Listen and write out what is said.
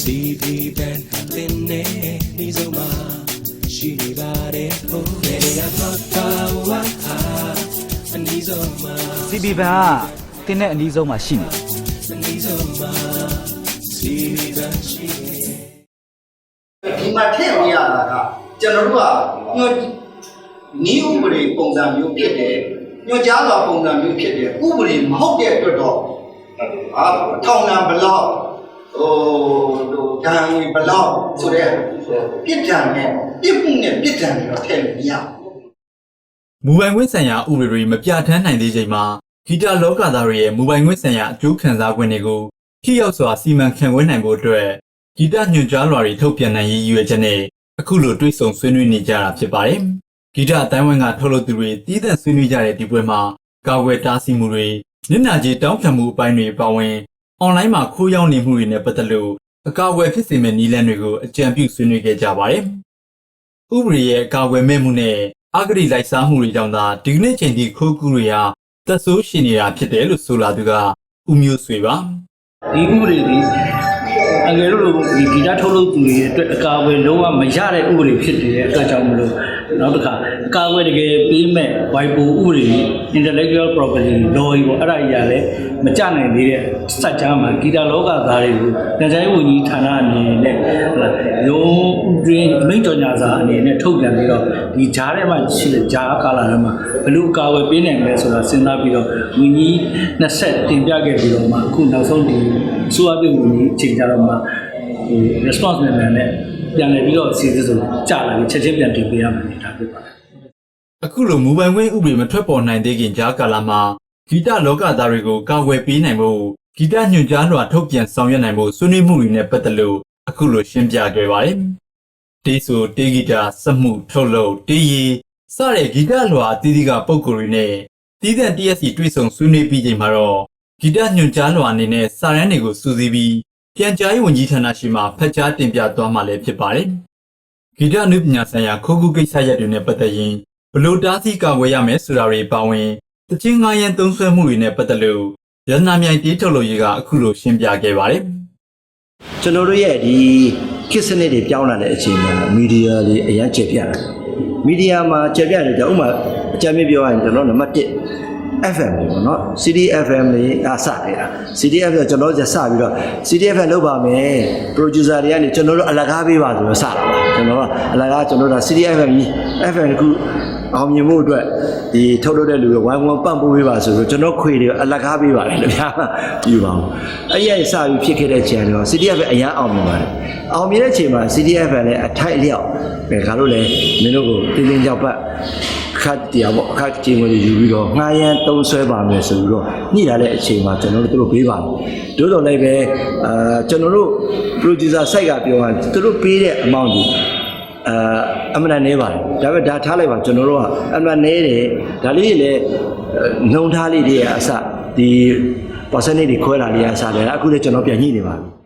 CB band တင်နေဒီစုံမှာရှိနေပါတယ်ဟိုနေရာတော့ပါဝါဟာအနီးဆုံးမှာ CB ဘန်ကတင်းတဲ့အနီးဆုံးမှာရှိနေတယ်အနီးဆုံးမှာ CB band ရှိနေဒီမှာထည့်မရတာကကျွန်တော်တို့ကညွှန်နီးဥပဒေပုံစံမျိုးဖြစ်တယ်ညွှန်ကြားတော်ပုံစံမျိုးဖြစ်တယ်ဥပဒေမဟုတ်တဲ့အတွက်တော့အာထောင်ဒဏ်ဘလောက် ဟိုဟိုဒဏ်ငွေဘလောက်ဆိုတဲ့ပြစ်ဒဏ်နဲ့ပြစ်မှုနဲ့ပြစ်ဒဏ်တွေတော့ထည့်လို့မရဘူးမူပိုင်ခွင့်ဆိုင်ရာဥပဒေတွေမပြဋ္ဌာန်းနိုင်သေးချိန်မှာဂီတလောကသားတွေရဲ့မူပိုင်ခွင့်ဆိုင်ရာအကျိုးခံစား권တွေကိုထိရောက်စွာစီမံခန့်ခွဲနိုင်ဖို့အတွက်ဂီတညွှန်ကြားလွှာတွေထုတ်ပြန်နိုင်ရေးရည်ရွယ်ချက်နဲ့အခုလိုတွိတ်ဆုံဆွေးနွေးနေကြတာဖြစ်ပါတယ်။ဂီတအတိုင်းဝိုင်းကထုတ်လုပ်သူတွေတည်တံ့ဆွေးနွေးကြတဲ့ဒီပွဲမှာကာဝယ်တားဆီးမှုတွေနစ်နာကြီးတောင်းခံမှုအပိုင်းတွေပါဝင် အွန်လိုင်းမှာခိုးရောက်နေမှုတွေနဲ့ပတ်သက်လို့အကာအကွယ်ဖြစ်စေမယ့်နည်းလမ်းတွေကိုအကြံပြုဆွေးနွေးခဲ့ကြပါတယ်။ဥပဒေရဲ့အကာအကွယ်မဲ့မှုနဲ့အဂတိလိုက်စားမှုတွေကြောင့်သာဒီကနေ့ချိန်ထိခိုးကူးတွေဟာသက်ဆိုးရှင်နေတာဖြစ်တယ်လို့ဆိုလာသူကဦးမျိုးဆွေပါဒီဥပဒေဒီအငယ်တို့လိုဒီဂီတထုတ်လုပ်သူတွေအတွက်အကာအကွယ်လုံးဝမရတဲ့ဥပဒေဖြစ်တဲ့အတွက်ကြောင့်မလို့ နောက်တစ်ခါအကာအကွယ်တကယ်ပေးမဲ့ wipo ဥပဒေ intellectual property law ကြီးပေါ့အဲ့ဒါကြီးကလည်းမကြနိုင်သေးတဲ့စက်ကြားမှာဂီတလောကသားတွေကိုနိုင်ငံခြားရေးဝန်ကြီးဌာနအနေနဲ့ဟလာရုံးတွင်အမိန့်ကြော်ညာစာအနေနဲ့ထုတ်ပြန်ပြီးတော့ဒီဂျားထဲမှာရှိတဲ့ဂျားကာလာထဲမှာဘယ်လိုအကာအကွယ်ပေးနိုင်မလဲဆိုတာစဉ်းစားပြီးတော့ဝန်ကြီးနှစ်ဆက်တင်ပြခဲ့ပြီးတော့မှအခုနောက်ဆုံးဒီဆိုအပ်တဲ့ဝန်ကြီးအချိန်ကြတော့မှဟို response မြန်မြန်နဲ့ ပြန်လည်ပြီးတော့စီစစ်ဆိုကြာလာပြီးချက်ချင်းပြန်တင်ပေးရမယ်နေတာဖြစ်ပါတယ်အခုလိုမူပိုင်ခွင့်ဥပဒေမထွက်ပေါ်နိုင်သေးခင်ကြားကာလမှာဂီတလောကသားတွေကိုကာကွယ်ပေးနိုင်ဖို့ဂီတညွှန်ကြားလွှာထုတ်ပြန်ဆောင်ရွက်နိုင်ဖို့ဆွေးနွေးမှုတွေနဲ့ပတ်သက်လို့အခုလိုရှင်းပြခဲ့ပါတယ်တေးဆိုတေးဂီတစက်မှုထုတ်လုပ်တေးရီစတဲ့ဂီတလွှာအသီးသီးကပုံကိုယ်တွေနဲ့တည်တဲ့ TSC တွေ့ဆုံဆွေးနွေးပြီးချိန်မှာတော့ဂီတညွှန်ကြားလွှာအနေနဲ့စာရန်တွေကိုစူးစီးပြီး ပြန်ကြားရေးဝန်ကြီးဌာနရှိမှဖတ်ကြားတင်ပြသွားမှာလည်းဖြစ်ပါတယ်ဂီတအနုပညာဆိုင်ရာခိုးကူးကိစ္စရပ်တွေနဲ့ပတ်သက်ရင်ဘလို့တားဆီးကာကွယ်ရမယ်ဆိုတာတွေပါဝင်တချင်းငါးရန်သုံးဆွဲမှုတွေနဲ့ပတ်သက်လို့ရတနာမြိုင်တီးထုတ်လို့ရေးကအခုလိုရှင်းပြခဲ့ပါတယ်ကျွန်တော်တို့ရဲ့ဒီခေတ်စနစ်တွေပြောင်းလာတဲ့အချိန်မှာမီဒီယာတွေအရင်ကျေပြတ်တယ်မီဒီယာမှာကျေပြတ်တယ်ကြောင့်ဥပမာအကြမ်းမြပြောရရင်ကျွန်တော်နံပါတ်1 FM တွေပေါ့နော် CDFM တွေအစနေတာ CDF ဆိုကျွန်တော်တို့စပြီးတော့ CDFM လုပ်ပါမယ် producer တွေကနေကျွန်တော်တို့အလကားပေးပါဆိုတော့စတာပါကျွန်တော်ကအလကားကျွန်တော်တို့ CDFM ကြီး FM တခု အောင်မြင်မှုအတွက်ဒီထုတ်လုပ်တဲ့လူတွေဝိုင်းဝန်းပံ့ပိုးပေးပါဆိုတော့ကျွန်တော်ခွေတွေအလကားပေးပါတယ်လို့ဗျာပြပါအောင်အဲ့ဒီစပြီးဖြစ်ခဲ့တဲ့ချိန်တော့ CDF အရန်အောင်မြင်ပါတယ်အောင်မြင်တဲ့ချိန်မှာ CDF လည်းအထိုက်အလျောက်ပဲခါလို့လဲမင်းတို့ကိုတင်းတင်းကြောက်ပတ်ခတ်တရားပေါ့အခက်ချင်းဝင်ယူပြီးတော့ငှားရမ်းသုံးဆွဲပါမယ်ဆိုပြီးတော့ညှိလာတဲ့အချိန်မှာကျွန်တော်တို့တို့ပေးပါတယ်တို့တော့လည်းပဲအာကျွန်တော်တို့ producer site ကပြောတာသူတို့ပေးတဲ့ amount ကြီး အာအမှန်တန်နေပါတယ်ဒါပေမဲ့ဒါထားလိုက်ပါကျွန်တော်တို့ကအမှန်နေတယ်ဒါလေးတွေလည်းနှုံထားလေးတွေကအစဒီ percentage တွေခွဲလာလေးအစတယ်အခုလည်းကျွန်တော်ပြန်ညှိနေပါပြီ